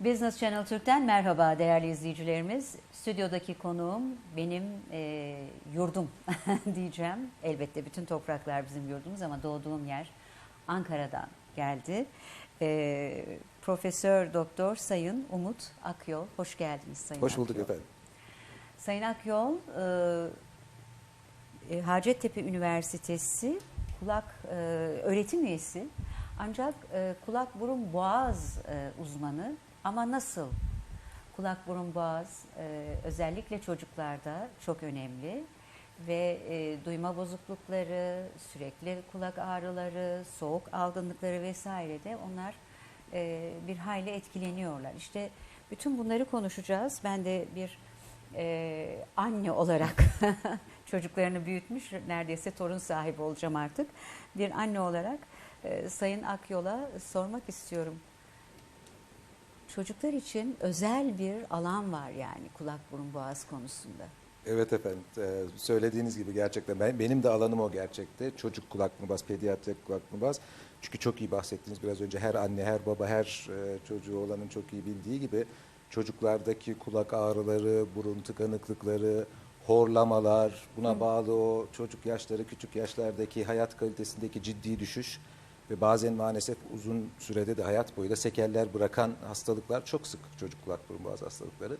Business Channel Türk'ten merhaba değerli izleyicilerimiz. Stüdyodaki konuğum benim e, yurdum diyeceğim. Elbette bütün topraklar bizim yurdumuz ama doğduğum yer Ankara'dan geldi. E, Profesör Doktor Sayın Umut Akyol. Hoş geldiniz Sayın Hoş bulduk Akyol. efendim. Sayın Akyol, e, e, Hacettepe Üniversitesi kulak e, öğretim üyesi. Ancak e, kulak burun boğaz e, uzmanı ama nasıl? Kulak burun boğaz e, özellikle çocuklarda çok önemli ve e, duyma bozuklukları, sürekli kulak ağrıları, soğuk algınlıkları vesaire de onlar e, bir hayli etkileniyorlar. İşte bütün bunları konuşacağız. Ben de bir e, anne olarak çocuklarını büyütmüş, neredeyse torun sahibi olacağım artık. Bir anne olarak e, Sayın Akyol'a sormak istiyorum. Çocuklar için özel bir alan var yani kulak burun boğaz konusunda. Evet efendim. Ee, söylediğiniz gibi gerçekten ben, benim de alanım o gerçekte. Çocuk kulak mı bas, pediatrik kulak mı bas. Çünkü çok iyi bahsettiniz biraz önce. Her anne, her baba, her e, çocuğu olanın çok iyi bildiği gibi çocuklardaki kulak ağrıları, burun tıkanıklıkları, horlamalar, buna bağlı o çocuk yaşları, küçük yaşlardaki hayat kalitesindeki ciddi düşüş ve bazen maalesef uzun sürede de hayat boyu da sekeller bırakan hastalıklar çok sık çocuk kulak burun boğaz hastalıkları.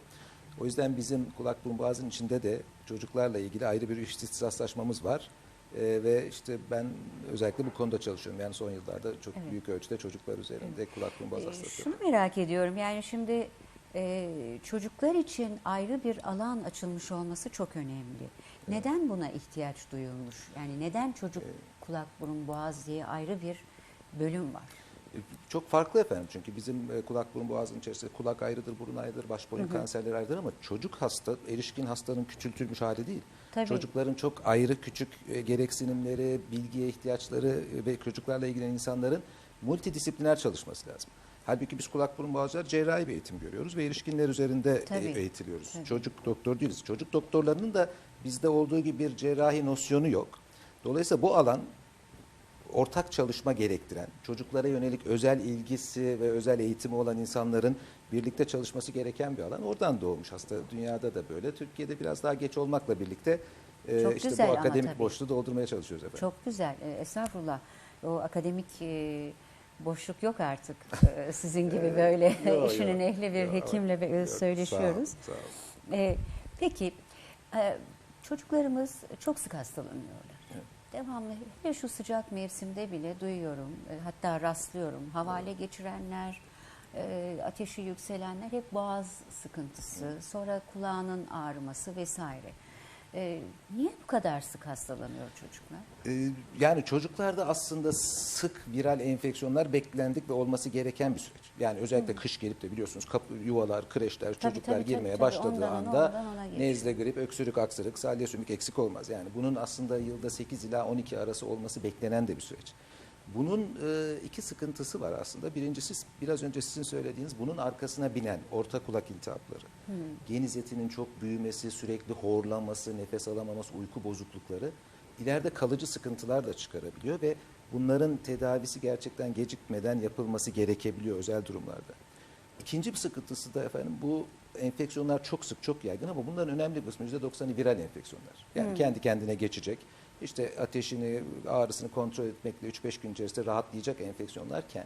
O yüzden bizim kulak burun boğazın içinde de çocuklarla ilgili ayrı bir ihtisaslaşmamız var. Ee, ve işte ben özellikle bu konuda çalışıyorum. Yani son yıllarda çok Evet. büyük ölçüde çocuklar üzerinde kulak burun boğaz Ee, hastalıkları. Şunu merak ediyorum yani şimdi e, çocuklar için ayrı bir alan açılmış olması çok önemli. Neden buna ihtiyaç duyulmuş? Yani neden çocuk kulak burun boğaz diye ayrı bir bölüm var? E, Çok farklı efendim çünkü bizim e, kulak burun boğazın içerisinde kulak ayrıdır, burun ayrıdır, baş boyun kanserleri ayrıdır ama çocuk hasta, erişkin hastanın küçültülmüş hali değil. Tabii. Çocukların çok ayrı küçük e, gereksinimleri, bilgiye ihtiyaçları ve çocuklarla ilgilenen insanların multidisipliner çalışması lazım. Halbuki biz kulak burun boğazlar cerrahi bir eğitim görüyoruz ve erişkinler üzerinde Tabii. eğitiliyoruz. Tabii. Çocuk doktor değiliz. Çocuk doktorlarının da bizde olduğu gibi bir cerrahi nosyonu yok. Dolayısıyla bu alan ortak çalışma gerektiren, çocuklara yönelik özel ilgisi ve özel eğitimi olan insanların birlikte çalışması gereken bir alan. Oradan doğmuş hasta. Dünyada da böyle. Türkiye'de biraz daha geç olmakla birlikte e, Çok işte güzel bu ama akademik tabii. boşluğu doldurmaya çalışıyoruz efendim. Çok güzel. E, Estağfurullah. O akademik e, boşluk yok artık. E, Sizin gibi böyle Yo, işinin yo, ehli bir yo, hekimle yok, söyleşiyoruz. Sağ ol, sağ ol. E, peki e, çocuklarımız çok sık hastalanıyorlar. Devamlı hele şu sıcak mevsimde bile duyuyorum. e, hatta rastlıyorum. Havale geçirenler, e, ateşi yükselenler hep boğaz sıkıntısı, sonra kulağının ağrıması vesaire. E, niye bu kadar sık hastalanıyor çocuklar? Ee, Yani çocuklarda aslında sık viral enfeksiyonlar beklendik ve olması gereken bir süreç. Yani özellikle kış gelip de biliyorsunuz kapı, yuvalar, kreşler, Tabii, çocuklar tabii, girmeye tabii. başladığı Ondan ona, anda ondan ona nezle, grip, öksürük, aksırık, salya sümük eksik olmaz. Yani bunun aslında yılda 8 ila 12 arası olması beklenen de bir süreç. Bunun e, iki sıkıntısı var aslında. Birincisi biraz önce sizin söylediğiniz bunun arkasına binen orta kulak iltihapları. Geniz etinin çok büyümesi, sürekli horlaması, nefes alamaması, uyku bozuklukları ileride kalıcı sıkıntılar da çıkarabiliyor ve bunların tedavisi gerçekten gecikmeden yapılması gerekebiliyor özel durumlarda. İkinci bir sıkıntısı da efendim bu enfeksiyonlar çok sık çok yaygın ama bunların önemli bir kısmı %90'ı viral enfeksiyonlar. Yani kendi kendine geçecek. İşte ateşini, ağrısını kontrol etmekle 3-5 gün içerisinde rahatlayacak enfeksiyonlarken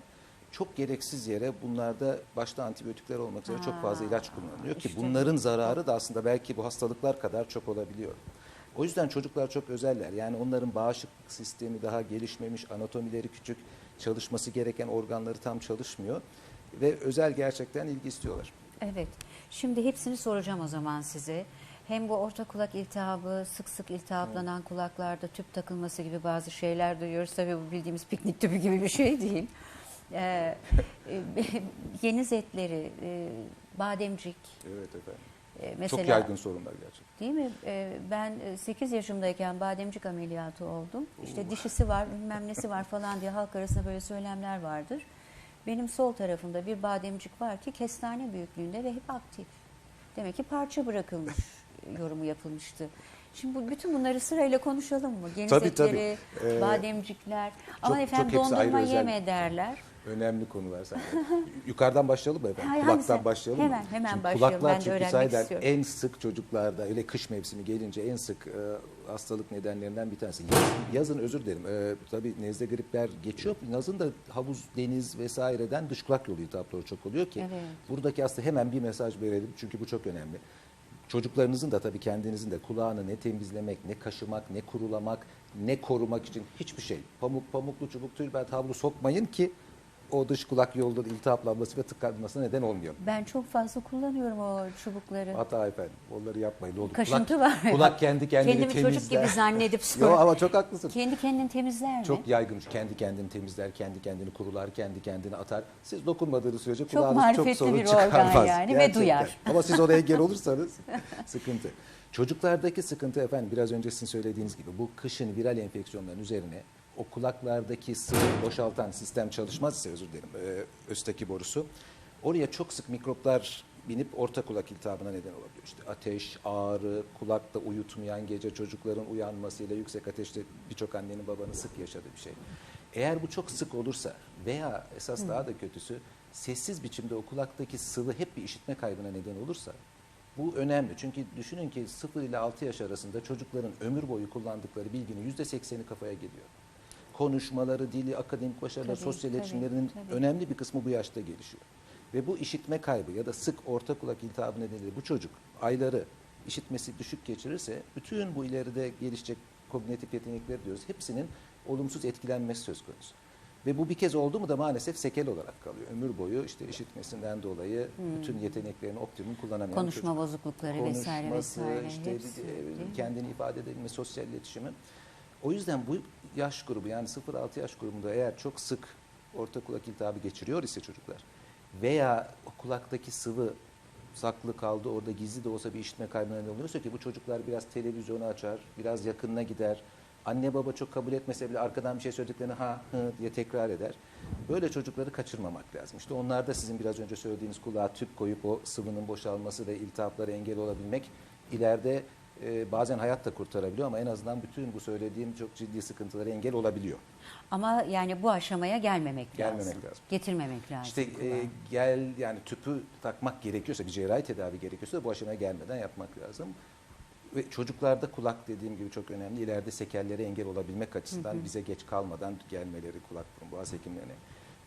çok gereksiz yere bunlarda başta antibiyotikler olmak üzere çok fazla Ha, ilaç kullanılıyor ki işte. bunların zararı da aslında belki bu hastalıklar kadar çok olabiliyor. O yüzden çocuklar çok özeller. Yani onların bağışıklık sistemi daha gelişmemiş, anatomileri küçük, çalışması gereken organları tam çalışmıyor ve özel gerçekten ilgi istiyorlar. Evet. Şimdi hepsini soracağım o zaman size. Hem bu orta kulak iltihabı, sık sık iltihaplanan kulaklarda tüp takılması gibi bazı şeyler duyuyoruz. Tabii bu bildiğimiz piknik tüpü gibi bir şey değil. Ee, e, geniz etleri, e, bademcik, Evet efendim. e, mesela çok yaygın sorunlar gerçekten. Değil mi? Ee, ben e, 8 yaşımdayken bademcik ameliyatı oldum. İşte dişisi var, bilmem nesi var falan diye halk arasında böyle söylemler vardır. Benim sol tarafımda bir bademcik var ki kestane büyüklüğünde ve hep aktif. Demek ki parça bırakılmış yorumu yapılmıştı. Şimdi bu, bütün bunları sırayla konuşalım mı? Geniz Tabii, etleri, tabii. Ee, bademcikler. Ama çok- efendim çok dondurma özel- yeme derler. Önemli konular sende. Yukarıdan başlayalım mı efendim? Hay- Kulaktan hangisi? başlayalım mı? Hemen, hemen Şimdi başlayalım. Kulaklar Ben çünkü istiyorum. en sık çocuklarda öyle kış mevsimi gelince en sık e, hastalık nedenlerinden bir tanesi. Yaz- yazın özür dilerim. E, tabii nezle gripler geçiyor. Yazın da havuz, deniz vesaireden dış kulak yolu iltihapları çok oluyor ki. Evet. Buradaki aslında hemen bir mesaj verelim çünkü bu çok önemli. Çocuklarınızın da tabii kendinizin de kulağını ne temizlemek, ne kaşımak, ne kurulamak, ne korumak için hiçbir şey. Pamuk, pamuklu çubuk, tülbent, havlu sokmayın ki o dış kulak yolları iltihaplanması ve tıkanmasına neden olmuyor. Ben çok fazla kullanıyorum o çubukları. Hata efendim. Onları yapmayın. Olur. Kaşıntı kulak, var. Kulak kendi kendini Kendimi temizler. çocuk gibi zannedip Yo sonra. ama çok haklısın. Kendi kendini temizler mi? Çok yaygın. Kendi kendini temizler, kendi kendini kurular, kendi kendini atar. Siz dokunmadığınız sürece Çok kulağınız çok marifetli sorun bir organ yani ve Gerçekten. duyar. Ama siz oraya engel olursanız sıkıntı. Çocuklardaki sıkıntı efendim biraz önce sizin söylediğiniz gibi bu kışın viral enfeksiyonların üzerine o kulaklardaki sıvı boşaltan sistem çalışmaz ise özür dilerim e, östaki borusu. Oraya çok sık mikroplar binip orta kulak iltihabına neden olabiliyor. İşte ateş, ağrı, kulakta uyutmayan gece çocukların uyanmasıyla yüksek ateşte birçok annenin babanın sık yaşadığı bir şey. Eğer bu çok sık olursa veya esas daha da kötüsü sessiz biçimde o kulaktaki sıvı hep bir işitme kaybına neden olursa bu önemli. Çünkü düşünün ki 0 ile 6 yaş arasında çocukların ömür boyu kullandıkları bilginin %80'i kafaya geliyor. Konuşmaları, dili, akademik başarılar, Tabii, sosyal iletişimlerinin tabii. önemli bir kısmı bu yaşta gelişiyor. Ve bu işitme kaybı ya da sık orta kulak iltihabı nedeniyle bu çocuk ayları işitmesi düşük geçirirse bütün bu ileride gelişecek kognitif yetenekler diyoruz. Hepsinin olumsuz etkilenmesi söz konusu. Ve bu bir kez oldu mu da maalesef sekel olarak kalıyor. Ömür boyu işte işitmesinden dolayı bütün yeteneklerini optimum kullanamayan Hmm. Konuşma çocuk. bozuklukları vesaire Konuşması, vesaire. işte hepsi, e, değil mi? kendini ifade edebilme, sosyal iletişimi. O yüzden bu yaş grubu yani 0-6 yaş grubunda eğer çok sık orta kulak iltihabı geçiriyor ise çocuklar veya kulaktaki sıvı saklı kaldı orada gizli de olsa bir işitme kaybına neden oluyorsa ki bu çocuklar biraz televizyonu açar, biraz yakınına gider. Anne baba çok kabul etmese bile arkadan bir şey söylediklerini ha hı diye tekrar eder. Böyle çocukları kaçırmamak lazım. İşte onlarda sizin biraz önce söylediğiniz kulağa tüp koyup o sıvının boşalması ve iltihaplara engel olabilmek ileride e, bazen hayat da kurtarabiliyor ama en azından bütün bu söylediğim çok ciddi sıkıntılara engel olabiliyor. Ama yani bu aşamaya gelmemek, Gelmemek lazım. lazım. Getirmemek lazım. İşte e, gel yani tüpü takmak gerekiyorsa bir cerrahi tedavi gerekiyorsa bu aşamaya gelmeden yapmak lazım. Ve çocuklarda kulak dediğim gibi çok önemli. İleride sekellere engel olabilmek açısından bize geç kalmadan gelmeleri kulak burun boğaz hekimlerine.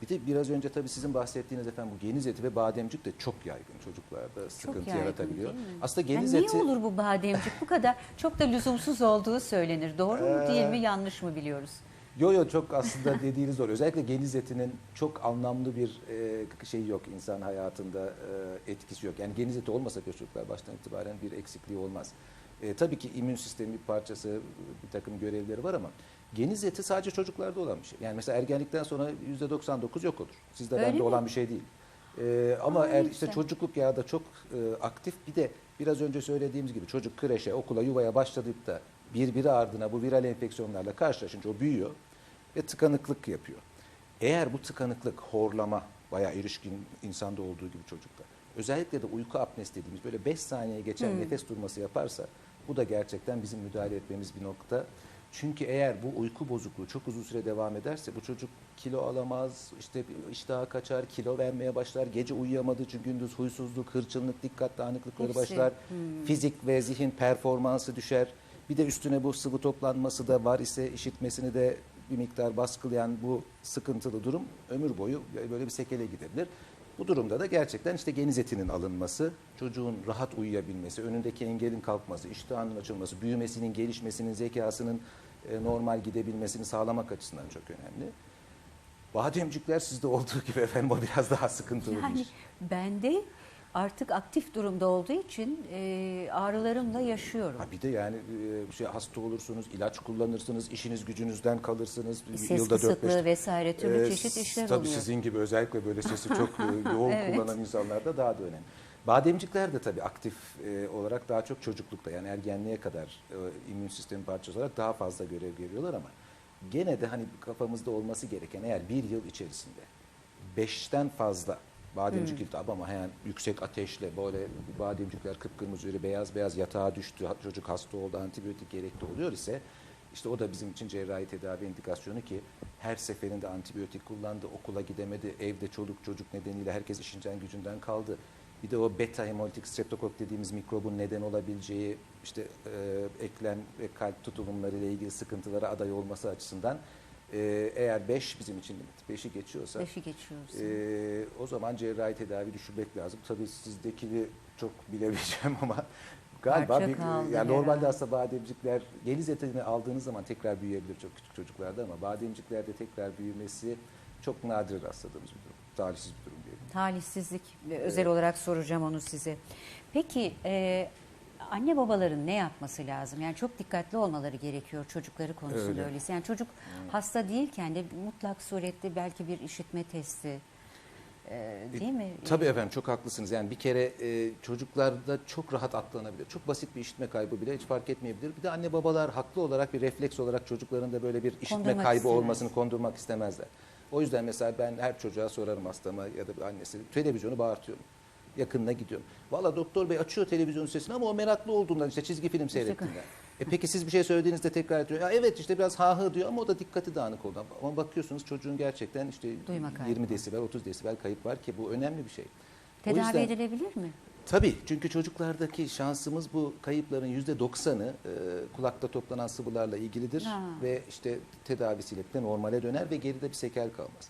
Bir de biraz önce tabii sizin bahsettiğiniz efendim bu geniz eti ve bademcik de çok yaygın çocuklarda sıkıntı yaygın, yaratabiliyor. Aslında Yani geniz niye eti olur bu bademcik bu kadar çok da lüzumsuz olduğu söylenir. Doğru mu Ee, değil mi yanlış mı biliyoruz? Yo yo çok aslında dediğiniz doğru. Özellikle geniz etinin çok anlamlı bir e, şey yok insan hayatında e, etkisi yok. Yani geniz eti olmasa çocuklar baştan itibaren bir eksikliği olmaz. E, tabii ki immün sistemin bir parçası, bir takım görevleri var ama geniz eti sadece çocuklarda olan bir şey. Yani mesela ergenlikten sonra %99 yok olur. Sizde Öyle bende mi? olan bir şey değil. E, ama Aa, ne işte güzel. çocukluk ya da çok e, aktif bir de biraz önce söylediğimiz gibi çocuk kreşe, okula, yuvaya başladık da birbiri ardına bu viral enfeksiyonlarla karşılaşınca o büyüyor ve tıkanıklık yapıyor. Eğer bu tıkanıklık, horlama, bayağı erişkin insanda olduğu gibi çocukta, özellikle de uyku apnesi dediğimiz böyle 5 saniye geçen Hmm. nefes durması yaparsa bu da gerçekten bizim müdahale etmemiz bir nokta. Çünkü eğer bu uyku bozukluğu çok uzun süre devam ederse bu çocuk kilo alamaz, işte iştahı kaçar, kilo vermeye başlar, gece uyuyamadığı için gündüz huysuzluk, hırçınlık, dikkat dağınıklıkları Hepsi. başlar. Fizik ve zihin performansı düşer. Bir de üstüne bu sıvı toplanması da var ise işitmesini de bir miktar baskılayan bu sıkıntılı durum ömür boyu böyle bir sekele gidebilir. Bu durumda da gerçekten işte geniz etinin alınması, çocuğun rahat uyuyabilmesi, önündeki engelin kalkması, iştahının açılması, büyümesinin, gelişmesinin, zekasının e, normal gidebilmesini sağlamak açısından çok önemli. Bademcikler sizde olduğu gibi efendim o biraz daha sıkıntılı bir Yani iş. bende artık aktif durumda olduğu için e, ağrılarımla yaşıyorum. Ha bir de yani e, şey hasta olursunuz, ilaç kullanırsınız, işiniz gücünüzden kalırsınız. Ses kısıklığı vesaire türlü Ee, çeşit işler tabii oluyor. sizin gibi özellikle böyle sesi çok e, yoğun Evet. kullanan insanlarda daha da önemli. Bademcikler de tabii aktif e, olarak daha çok çocuklukta yani ergenliğe kadar e, immün sistemi parçası olarak daha fazla görev görüyorlar ama gene de hani kafamızda olması gereken eğer bir yıl içerisinde beşten fazla bademcik iltihabı ama yani yüksek ateşle böyle bademcikler kıpkırmızı öyle beyaz beyaz yatağa düştü çocuk hasta oldu antibiyotik gerekli oluyor ise İşte o da bizim için cerrahi tedavi indikasyonu ki her seferinde antibiyotik kullandı, okula gidemedi, evde çoluk çocuk nedeniyle herkes işinden gücünden kaldı. Bir de o beta hemolitik streptokok dediğimiz mikrobun neden olabileceği işte e, eklem ve kalp tutulumları ile ilgili sıkıntılara aday olması açısından e, eğer 5 bizim için limit, 5'i geçiyorsa Beşi geçiyoruz. ee, o zaman cerrahi tedavi düşürmek lazım. Tabii sizdekini çok bilemeyeceğim ama galiba Parça bir, kaldı yani normalde herhalde. aslında bademcikler geniz etini aldığınız zaman tekrar büyüyebilir çok küçük çocuklarda ama bademciklerde tekrar büyümesi çok nadir rastladığımız bir durum. Talihsiz bir durum diyelim. Talihsizlik özel olarak soracağım onu size. Peki e, anne babaların ne yapması lazım? Yani çok dikkatli olmaları gerekiyor çocukları konusunda Öyle. öyleyse. Yani çocuk hasta değilken de mutlak surette belki bir işitme testi e, değil mi? Tabii efendim çok haklısınız. Yani bir kere e, çocuklarda çok rahat atlanabilir. Çok basit bir işitme kaybı bile hiç fark etmeyebilir. Bir de anne babalar haklı olarak bir refleks olarak çocukların da böyle bir işitme Kondurmak kaybı istemez. olmasını kondurmak istemezler. O yüzden mesela ben her çocuğa sorarım hastama ya da annesi televizyonu bağırtıyorum. Yakınına gidiyorum. Valla doktor bey açıyor televizyonun sesini ama o meraklı olduğundan işte çizgi film seyrettiğinden. E peki siz bir şey söylediğinizde tekrar ediyor. Ya evet işte biraz ha hı diyor ama o da dikkati dağınık oldu. Ama bakıyorsunuz çocuğun gerçekten işte Duyma kaybı 20 desibel 30 desibel kayıp var ki bu önemli bir şey. Tedavi yüzden- edilebilir mi? Tabii çünkü çocuklardaki şansımız bu kayıpların yüzde doksanı e, kulakta toplanan sıvılarla ilgilidir Ha. ve işte tedavisiyle normale döner ve geride bir sekel kalmaz.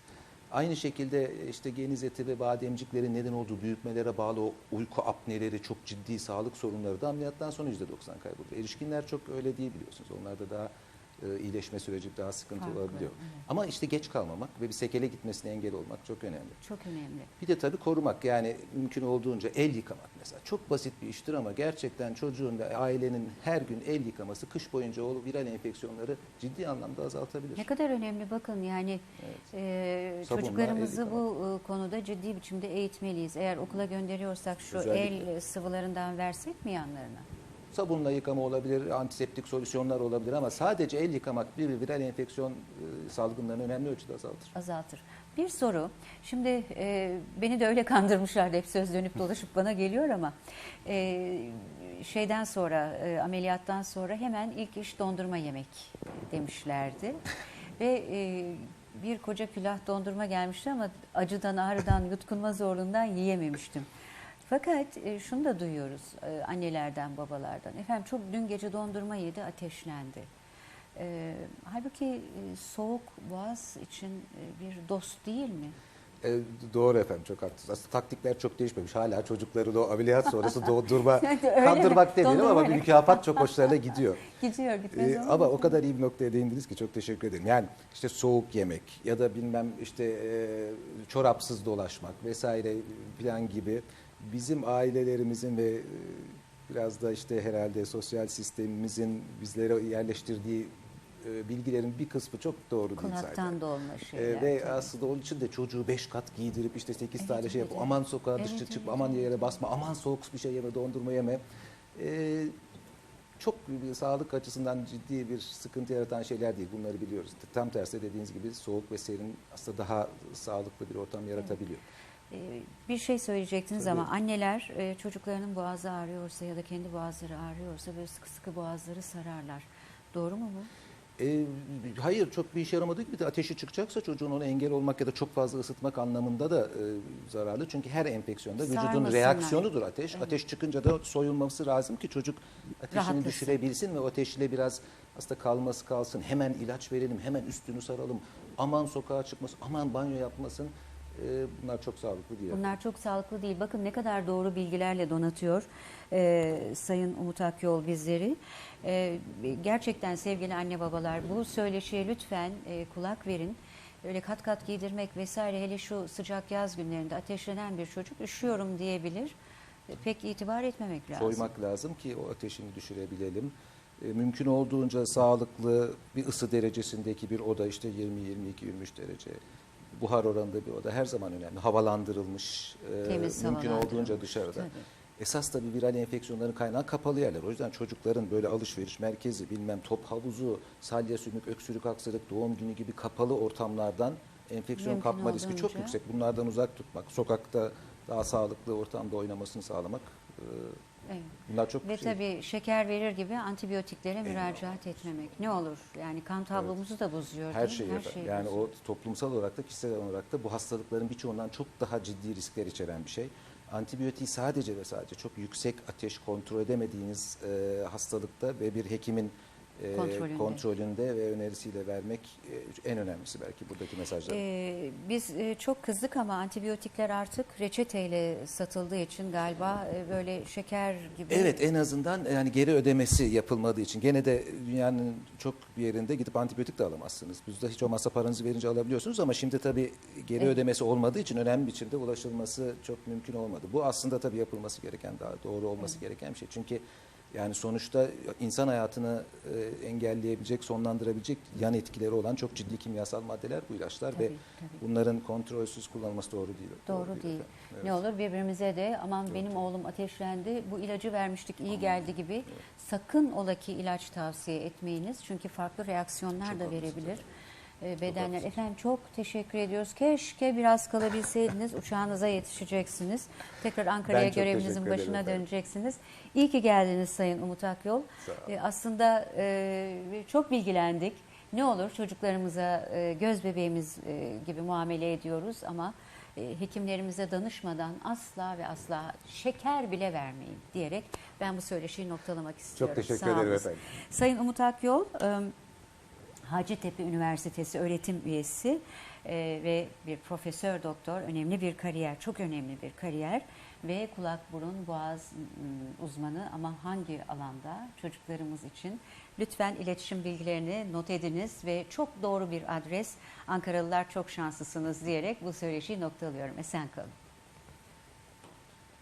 Aynı şekilde e, işte geniz eti ve bademciklerin neden olduğu büyütmelere bağlı o uyku apneleri çok ciddi sağlık sorunları da ameliyattan sonra yüzde doksan kaybolur. Erişkinler çok öyle değil biliyorsunuz. Onlarda daha e, iyileşme süreci daha sıkıntı Farklı, olabiliyor. evet. Ama işte geç kalmamak ve bir sekele gitmesine engel olmak çok önemli. Çok önemli. Bir de tabii korumak yani mümkün olduğunca el yıkamak mesela. Çok basit bir iştir ama gerçekten çocuğun ve ailenin her gün el yıkaması kış boyunca o viral enfeksiyonları ciddi anlamda azaltabilir. Ne kadar önemli bakın yani e, Sabunla çocuklarımızı bu e, konuda ciddi biçimde eğitmeliyiz. Eğer okula gönderiyorsak şu Özellikle. el sıvılarından versek mi yanlarına? Sabunla yıkama olabilir, antiseptik solüsyonlar olabilir ama sadece el yıkamak bir viral enfeksiyon e, salgınlarını önemli ölçüde azaltır. azaltır. Bir soru. Şimdi e, beni de öyle kandırmışlardı. Hep söz dönüp dolaşıp bana geliyor ama e, şeyden sonra e, ameliyattan sonra hemen ilk iş dondurma yemek demişlerdi. Ve e, bir koca külah dondurma gelmişti ama acıdan, ağrıdan, yutkunma zorluğundan yiyememiştim. Fakat e, şunu da duyuyoruz e, annelerden, babalardan. Efendim çok dün gece dondurma yedi, ateşlendi. E, halbuki e, soğuk boğaz için e, bir dost değil mi? E, doğru efendim çok haklısınız. Aslında taktikler çok değişmemiş. Hala çocukları o ameliyat sonrası doğdurma, Öyle mi? kandırmak demeyelim ama bir mükafat çok hoşlarına gidiyor. Gidiyor gitmez olur ama o kadar iyi bir noktaya değindiniz ki çok teşekkür ederim. Yani işte soğuk yemek ya da bilmem işte e, çorapsız dolaşmak vesaire plan gibi bizim ailelerimizin ve e, biraz da işte herhalde sosyal sistemimizin bizlere yerleştirdiği e, bilgilerin bir kısmı çok doğru değil zaten. Kulaktan dolma Ee, şeyler. ve tabii. aslında onun için de çocuğu beş kat giydirip işte sekiz Evet, tane şey evet, yap. evet. Aman sokağa dışarı Evet, çıkma, evet, aman evet. yere basma, aman soğuk bir şey yeme, dondurma yeme. Ee, çok sağlık açısından ciddi bir sıkıntı yaratan şeyler değil. Bunları biliyoruz. Tam tersi dediğiniz gibi soğuk ve serin aslında daha sağlıklı bir ortam yaratabiliyor. Ee, bir şey söyleyecektiniz Tabii. ama anneler e, çocuklarının boğazı ağrıyorsa ya da kendi boğazları ağrıyorsa böyle sıkı sıkı boğazları sararlar. Doğru mu bu? Ee, hayır çok bir işe yaramadı ki bir de ateşi çıkacaksa çocuğun ona engel olmak ya da çok fazla ısıtmak anlamında da e, zararlı. Çünkü her enfeksiyonda vücudun reaksiyonudur ateş. Evet. Ateş çıkınca da soyulması lazım ki çocuk ateşini Rahatlasın. düşürebilsin ve ateşle biraz aslında kalması kalsın. Hemen ilaç verelim, hemen üstünü saralım. Aman sokağa çıkmasın, aman banyo yapmasın. Ee, bunlar çok sağlıklı değil. Bunlar çok sağlıklı değil. Bakın ne kadar doğru bilgilerle donatıyor e, Sayın Umut Akyol bizleri. E, gerçekten sevgili anne babalar bu söyleşiye lütfen e, kulak verin. Öyle kat kat giydirmek vesaire hele şu sıcak yaz günlerinde ateşlenen bir çocuk üşüyorum diyebilir. E, pek itibar etmemek lazım. Soymak lazım ki o ateşini düşürebilelim. E, mümkün olduğunca sağlıklı bir ısı derecesindeki bir oda işte 20 22 23 derece. Buhar oranında bir oda her zaman önemli. Havalandırılmış, e, Temiz mümkün olduğunca dışarıda. tabii. Esas tabii viral enfeksiyonların kaynağı kapalı yerler. O yüzden çocukların böyle alışveriş merkezi, bilmem top havuzu, salya sümük, öksürük, aksırık, doğum günü gibi kapalı ortamlardan enfeksiyon Mümkün kapma riski çok yüksek. Bunlardan uzak tutmak, sokakta daha sağlıklı ortamda oynamasını sağlamak e, Evet. Bunlar çok Ve şey- tabii şeker verir gibi antibiyotiklere müracaat etmemek. Ne olur? Yani kan tablomuzu da bozuyor her değil mi? şeyi yani bozuyor. o toplumsal olarak da kişisel olarak da bu hastalıkların birçoğundan çok daha ciddi riskler içeren bir şey. Antibiyotiği sadece ve sadece çok yüksek ateş kontrol edemediğiniz e, hastalıkta ve bir hekimin e, Kontrolünde. kontrolünde ve önerisiyle vermek e, en önemlisi belki buradaki mesajlar. Ee, biz e, çok kızdık ama antibiyotikler artık reçeteyle satıldığı için galiba e, böyle şeker gibi. Evet en azından yani geri ödemesi yapılmadığı için gene de dünyanın çok bir yerinde gidip antibiyotik de alamazsınız. Bizde hiç olmazsa paranızı verince alabiliyorsunuz ama şimdi tabii geri Evet. ödemesi olmadığı için önemli biçimde ulaşılması çok mümkün olmadı. Bu aslında tabii yapılması gereken daha doğru olması gereken bir şey. Çünkü yani sonuçta insan hayatını e, engelleyebilecek, sonlandırabilecek yan etkileri olan çok ciddi kimyasal maddeler bu ilaçlar Tabii, ve tabii. bunların kontrolsüz kullanılması doğru değil. Doğru değil. efendim. Evet. Ne olur birbirimize de aman benim oğlum ateşlendi bu ilacı vermiştik iyi geldi gibi sakın ola ki ilaç tavsiye etmeyiniz. Çünkü farklı reaksiyonlar Çok da verebilir. Ee, Bedenler. Efendim çok teşekkür ediyoruz. Keşke biraz kalabilseydiniz. Uçağınıza yetişeceksiniz. Tekrar Ankara'ya Ben çok görevinizin teşekkür ederim başına efendim. döneceksiniz. İyi ki geldiniz Sayın Umut Akyol. Sağ olun. Ee, aslında e, çok bilgilendik. Ne olur çocuklarımıza e, göz bebeğimiz e, gibi muamele ediyoruz ama e, hekimlerimize danışmadan asla ve asla şeker bile vermeyin diyerek ben bu söyleşiyi noktalamak istiyorum. teşekkür Sağ ederim olun. efendim. Sayın Umut Akyol, e, Hacettepe Üniversitesi öğretim üyesi e, ve bir profesör doktor, önemli bir kariyer, çok önemli bir kariyer ve kulak burun boğaz m, uzmanı ama hangi alanda çocuklarımız için lütfen iletişim bilgilerini not ediniz ve çok doğru bir adres Ankaralılar çok şanslısınız diyerek bu söyleşiyi noktalıyorum. Esen kalın.